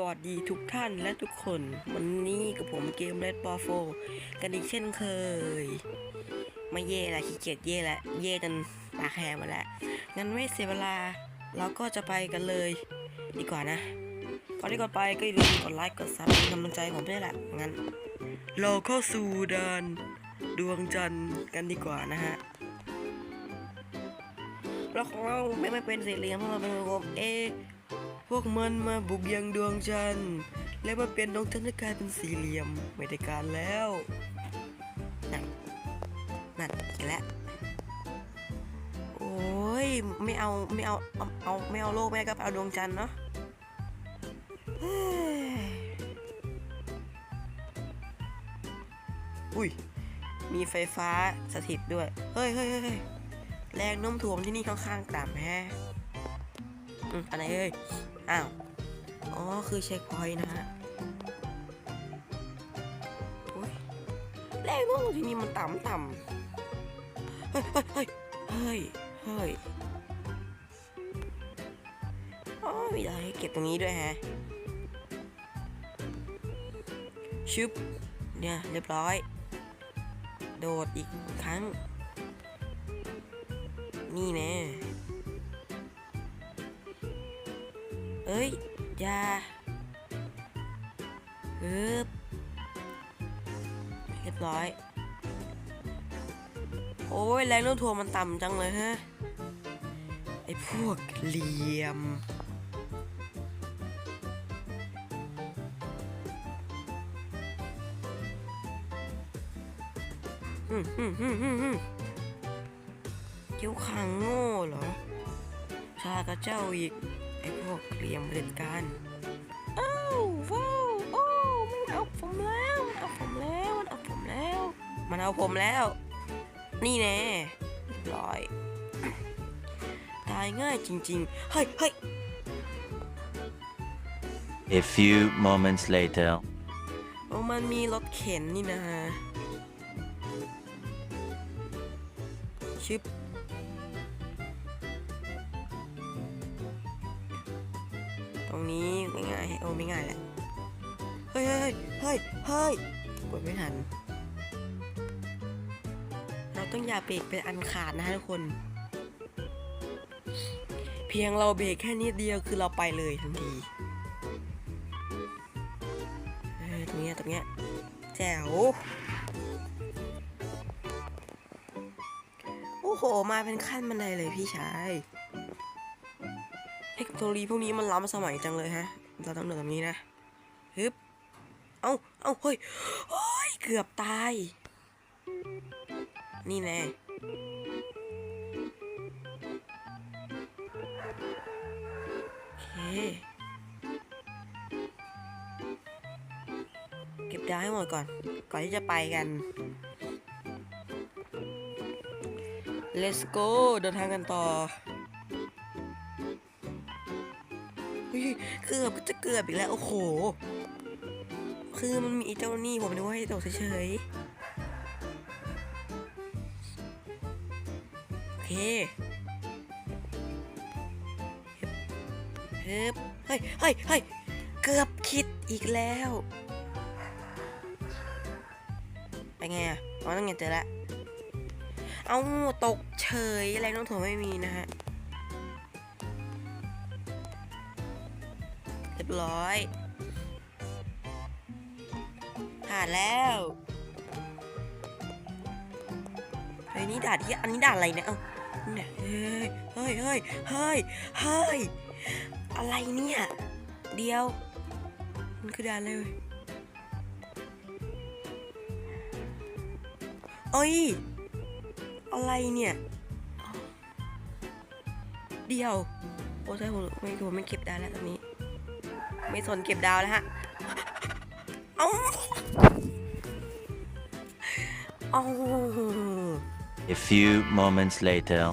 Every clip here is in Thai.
สวัสดีทุกท่านและทุกคน วันนี้กับผมเกม Red b a l l 4กันอีกเช่นเคย ไม่เย่ละขี้เกียจเย่ละเย่จนปากแหกหมาแล้วงั้นไม่เสียเวลาเราก็จะไปกันเลย ดีกว่านะก่อนที่ก่อนไปก็อย่าลืมกดไลค์กดซับเป็นกำลังใจผมด้วยแหละงั้น เราเข้าสู่ดานดวงจันทร์กันดีกว่านะฮะเราของเราไม่ไม่เป็นสี่เหลี่ยมเพราะเราเป็นวงกลมเอ พวกมันมาบุกยังดวงจันทร์และมาเปลี่ยนดวงจันทร์ให้กลายเป็นสี่เหลี่ยมไม่ได้การแล้วนั่นนั่นอีกแล้วโอ้ยไม่เอาไม่เอาเอาเอาไม่เอาโลกไม่ก็เอาดวงจันทร์เนาะอุ้ยมีไฟฟ้าสถิตด้วย เฮ้ยเฮ้ยเฮ้ยแรงโน้มถ่วงที่นี่ค่อนข้างต่ำแฮะ อืมอะไรเอ้ย อ้าว อ๋อ คือเช็คพอยต์นะฮะโอ้ยแรงน้มถ่วงที่นี่มันต่ำต่ำเฮ้ยเฮ้ยเฮ้ยเฮ้ยอ๋อมีอะไรให้เก็บตรงนี้ด้วยแฮะชึบเนี่ยเรียบร้อย โดดอีกครั้ง นี่แน่ เอ้ย อย่าฮึบเรียบร้อย โอ้ย แรงโน้มถ่วงมันต่ำจังเลยฮะ ไอ้พวกเหลี่ยม อืมอืมอืมอืมอืมเจ้าขังโง่เหรอชากับเจ้าอีก อ้พวกเหลี่ยมเล่นกันอ้าวว้าวโอ้มันเอาผมแล้วมันเอาผมแล้วมันเอาผมแล้ว มันเอาผมแล้ว นี่แน่เรียบร้อย ตายง่ายจริง ๆ เฮ้ยเฮ้ย A few moments later. โอ้มันมีรถเข็นนี่นะชึบ ง่ายโอ้ไม่ง่ายแหละ เฮ้ยเฮ้ยเฮ้ยเฮ้ยกดไม่ทัน เราต้องอย่าเบรกเป็นอันขาดนะฮะทุกคน เพียงเราเบรกแค่นิดเดียวคือเราไปเลยทันทีเฮ้ยตรงเนี้ยตรงเนี้ยแจ๋วโอ้โห มาเป็นขั้นบันไดเลยพี่ชาย เทคโนโลยีพวกนี้มันล้ำสมัยจังเลยฮะ เราต้องเดินตรงนี้นะฮึบเอาเอาเฮ้ยโอ้ยเกือบตาย นี่แน่โอเค เก็บดาวให้หมดก่อน ก่อนที่จะไปกัน let's go เดินทางกันต่อเฮ้ยเกือบ เกือบอีกแล้ว โอ้โห คือมันมีเจ้านี่ผมนึกว่าให้ตกเฉยๆ โอเคเฮ้ยเฮ้ยเฮ้ยเกือบคิดอีกแล้ว ไปไงอะอ๋อนั่นไงเจอแล้วเอาตกเฉยแรงโน้มถ่วไม่มีนะฮะ ร้อย ผ่านแล้วเฮ้ยนี่ด่านที่อันนี้ด่านอะไรเนี่ยเอ้าเฮ้ยเฮ้ยเฮ้ยเฮ้ยเฮ้ยอะไรเนี่ย เดียว มันคือด่านอะไรเว้ยเอ้ย อะไรเนี่ย เดียว โอ้ใช่ผมไม่ผมไม่เก็บดาวแล้วตอนนี้ ไม่สนเก็บดาวแล้วฮะ เอ้าเอ้า A few moments later.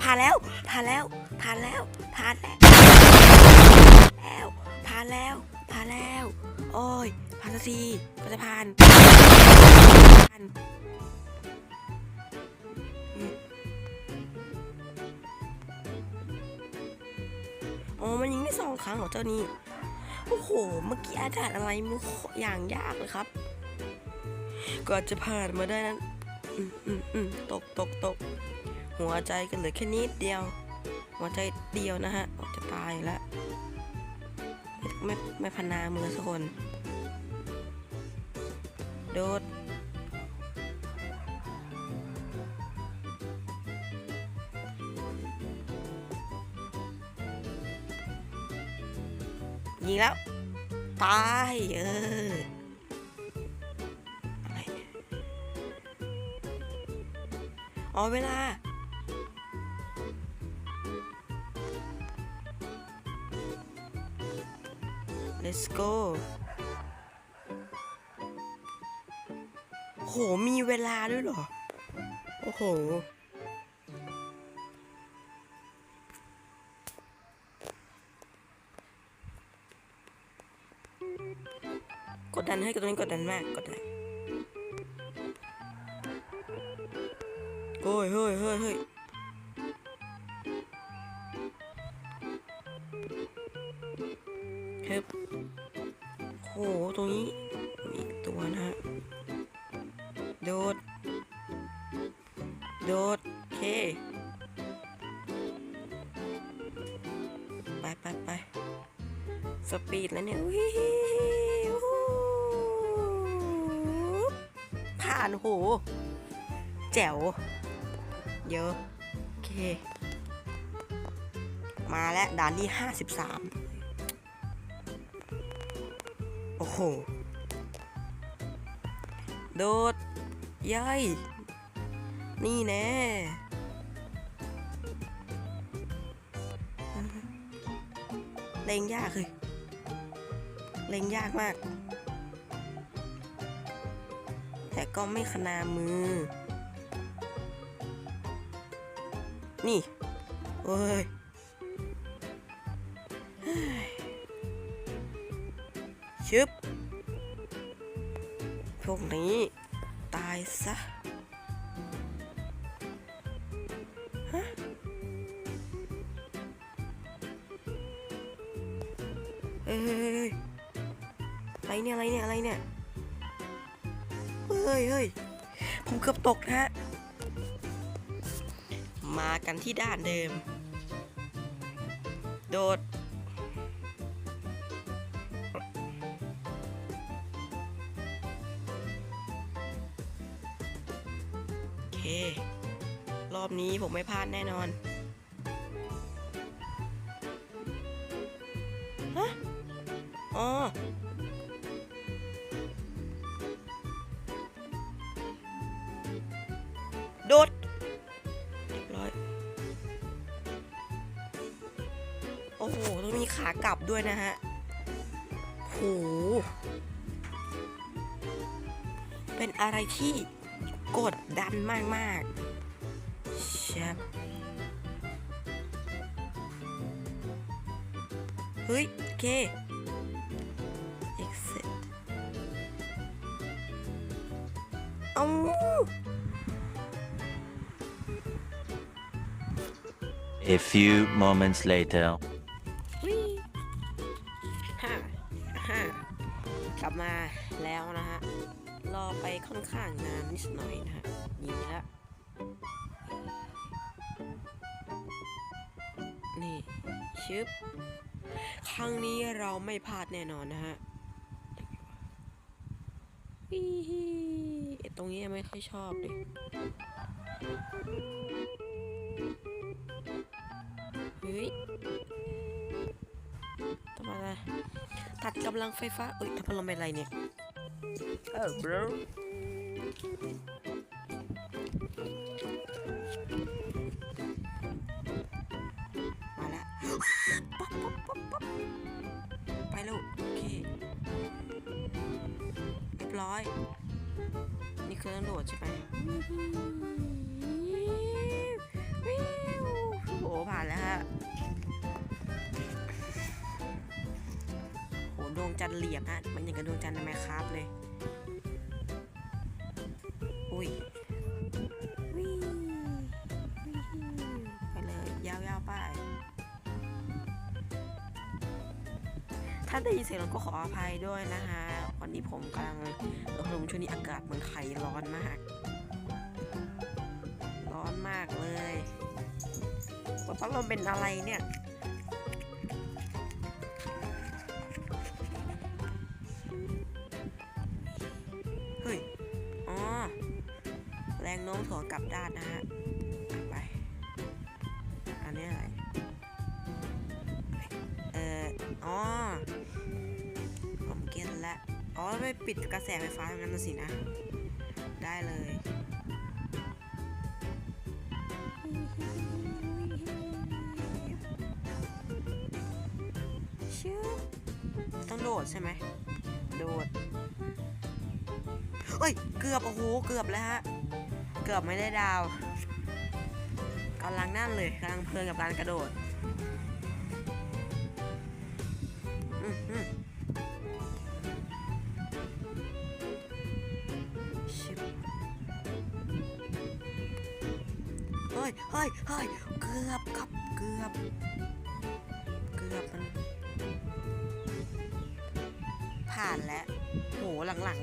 ผ่านแล้วผ่านแล้วผ่านแล้วผ่านแล้วแล้วผ่านแล้วผ่านแล้ว โอ้ยผ่านสักทีก็จะผ่าน ผ่านนอืมอ๋อมันยิงได้สองครั้งเหรอเจ้านี่โอ้โห เมื่อกี้อาจารย์อะไรมันอย่างยากเลยครับก่อนจะผ่านมาได้นั้น อืมอืมอืมตกตกตก หัวใจกันเหลือแค่นิดเดียว หัวใจเดียวนะฮะ ออกจะตายแล้ว ไม่ไม่ไม่พนามือสักคน โดด ตายเออะเออเวลา let's go โห มีเวลาด้วยเหรอ โอ้โห ให้กับตัวนี้กดดันมากกดดันโอ้ยเฮ้ยเฮ้ยเฮ้ยครับโหตรงนี้มีอีกตัวนะฮะ โดด โดด เคไปไปไปสปีดแล้วเนี่ยานโหแจ๋ว เยอะ โอเค มาแล้วด่านที่53โอ้โห โดดย่อยนี่แน่เล็งยากเลยเล็งยากมาก แต่ก็ไม่ขนามือ นี่เอ้ยเฮ้ยชึบพวกนี้ตายซะฮะเฮ้ยอะไรเนี่ยอะไรเนี่ยอะไรเนี่ย ฮ้ยเฮ้ยผมเกือบตกนะฮะ มากันที่ด้านเดิม โดด โอเค รอบนี้ผมไม่พลาดแน่นอน ฮะ อ๋อ กลับด้วยนะฮะโหเป็นอะไรที่กดดันมากๆแชบเฮ้ยโอเค exit เอา A few moments later. ไม่ค่อยชอบเลยเฮ้ยทำอะไรตัดกำลังไฟฟ้าเอ้ยทำพัดลมเป็นไรเนี่ยเออ bro โดดใช่ไหมวิวโหผ่านแล้วฮะโหดวงจันทร์เหลี่ยมฮะมันอย่างกับดวงจันทร์ในไมครับเลย อุ้ยวิวไปเลยยาวๆไป ถ้าได้ยินเสียงรถก็ขออภัยด้วยนะคะวันนี้ผมกำลัง เออผมช่วงนี้อากาศเมืองไทยร้อนมาก ร้อนมากเลยว่าพัดลมเป็นอะไรเนี่ยเฮ้ยอ๋อแรงโน้มถ่วงกลับด้านนะฮะ อ๋อไม่ปิดกระแสไฟฟ้าอย่างนั้นนะสินะ ได้เลยชื่อต้องโดดใช่ไหม โดด เอ้ย เกือบ โอ้โห เกือบแล้วฮะ เกือบไม่ได้ดาวกำลังนั่นเลยกำลังเพลินกับการกระโดด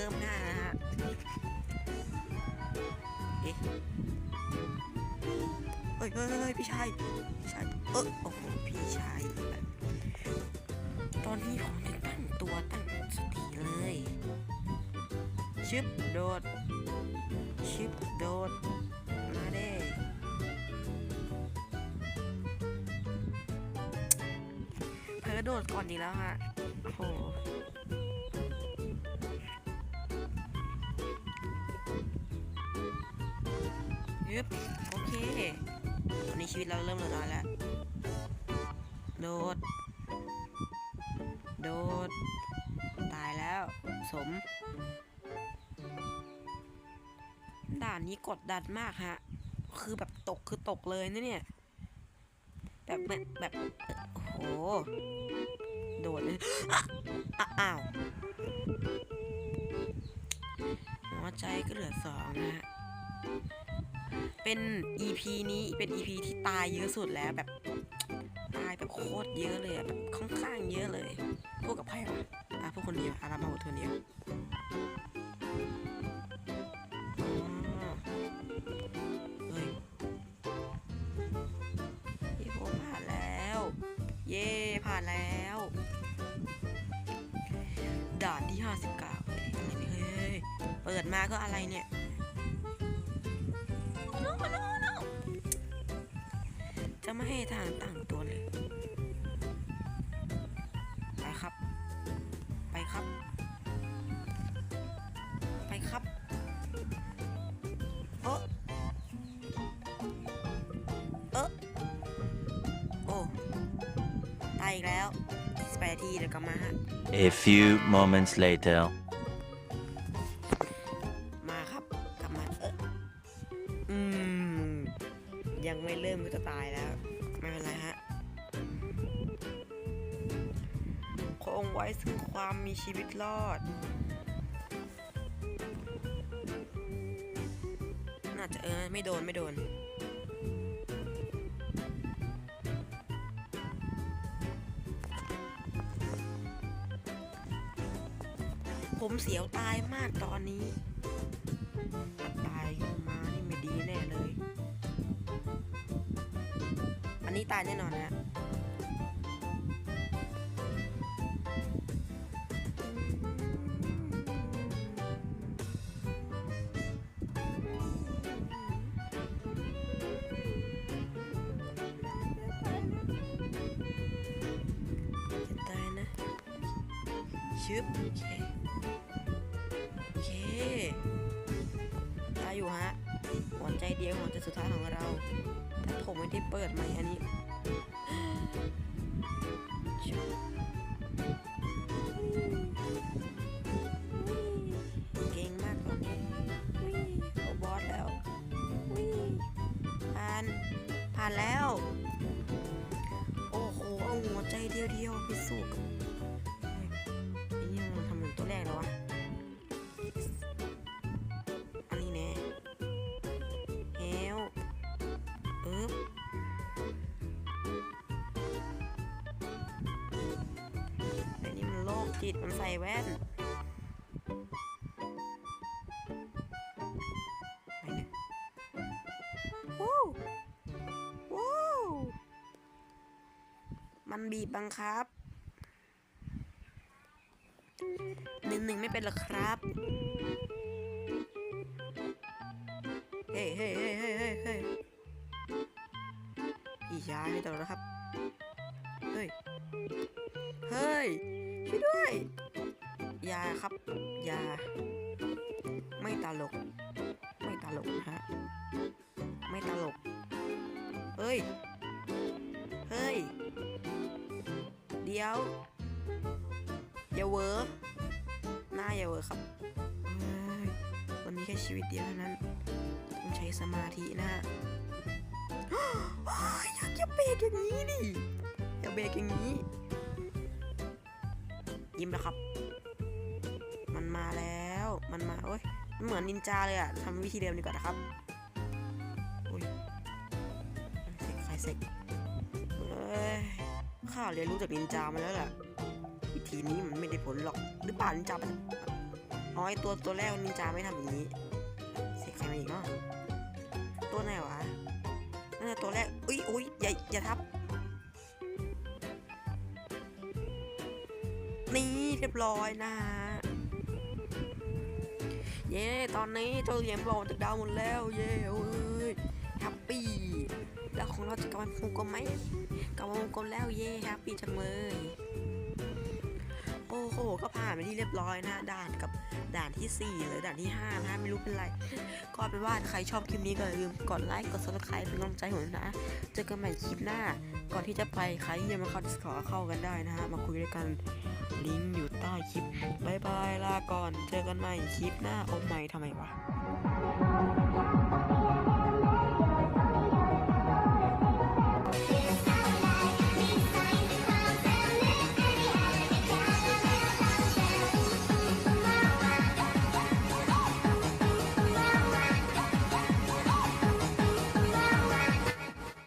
เริ่มหน้านะฮะเอ๊ะเฮ้ยเฮ้ยพี่ชายพี่ชายเออโอ้โหพี่ชายตอนนี้ผมตั้งตัวตั้งสติเลยชึบโดดชึบโดดมาเด้เพิ่งโดดก่อนดีแล้วฮะ ยึบโอเคตอนนี้ชีวิตเราเริ่มเหลือน้อยแล้ว โดด โดด ตายแล้ว สม ด่านนี้กดดันมากฮะ คือแบบตกคือตกเลยนะเนี่ย แบบแบบแบบโอ้โห โดดเลยอ้าวหัวใจก็เหลือสองนะฮะ เป็น EP นี้เป็น EP ที่ตายเยอะสุดแล้วแบบตายแบบโคตรเยอะเลยแบบค่อนข้างเยอะเลยพูดกับใครวะอะพูดคนเดียวอารามาหมดคนเดียวอ๋อเฮ้ยพี่โผ่านแล้ว เย่ผ่านแล้ว ด่านที่ 59เฮ้ยอะไรเนี่ยเฮ้ยเปิดมาก็อะไรเนี่ย จะไม่ให้ทางตั้งตัวเลย ไปครับ ไปครับ ไปครับเออเออโอ้ ตายอีกแล้วสไปทีเดี๋ยวกลับมาฮะ A few moments later. ชีวิตรอด น่าจะเออไม่โดนไม่โดน ผมเสียวตายมากตอนนี้ตายมานี่ไม่ดีแน่เลย อันนี้ตายแน่นอนนะฮะ ชึบโอเคโอเคได้อยู่ฮะหัวใจเดียวหัวใจสุดท้ายของเราแต่ผมไม่ได้เปิดใหม่อันนี้เก่งมากตอนนี้โอบอสแล้วผ่านผ่านแล้ว โอ้โหเอาหัวใจเดียวเดียวๆไปสู้ ไอ้นี่มันจิตมันใส่แว่นไปเนี่ยว้วว้าวมันบีบบังคับหนึ่งหนึ่งไม่เป็นหรอครับ เฮ้ยเฮ้ยเฮ้ยเฮ้ยเฮ้ยเฮ้ยพี่ชายไม่ตลกแล้วครับ เฮ้ย เฮ้ย ช่วยด้วยอย่าครับอย่าไม่ตลก ไม่ตลกฮะ ไม่ตลก เฮ้ย เฮ้ย เดี๋ยว อย่าเวอร์หน้าอย่าเวอร์ครับเฮ้ยมันมีแค่ชีวิตเดียวเท่านั้น ต้องใช้สมาธินะฮะยอยากจะเบรกอย่างนี้ดิ อย่าเบรกอย่างนี้ ยิ้มแล้วครับ มันมาแล้ว มันมาโอ้ยมันเหมือนนินจาเลยอะทำวิธีเดิมดีกว่านะครับอุ้ยเสกใครเสกเอ้ยข้าเรียนรู้จากนินจามาแล้วแหละวิธีนี้มันไม่ได้ผลหรอก หรือป่านินจามันอ๋อไอตัวตัวแรกนินจาไม่ทำอย่างนี้เสกใครมาอีกเนาะตัวไหนวะนั่นนะตัวแรกอุ้ยอุ้ยอย่าอย่าทับ นี่เรียบร้อยนะฮะเย้ตอนนี้เจ้าเหรียญบอลจากดาวหมดแล้ว เย้เอ้ยแฮปปี้แล้วของเราจะกลับมาวงกลมไหมกลับมาวงกลมแล้วเย้แฮปปี้จังเลยโอ้โหก็ผ่านไปที่เรียบร้อยนะด่านกับ ด่านที่ 4 หรือด่านที่5นะไม่รู้เป็นไร ก็เป็นว่าใครชอบคลิปนี้ก็อย่าลืมกดไลค์กด subscribe เป็นกำลังใจห้ผมด้วยนะ เจอกันใหม่คลิปหน้า ก่อนที่จะไปใครยังมาเข้า Discord เข้ากันได้นะฮะมาคุยด้วยกันลิงก์อยู่ใต้คลิปบายบายลาก่อน เจอกันใหม่คลิปหน้าโอ้ไม่ทำไมวะ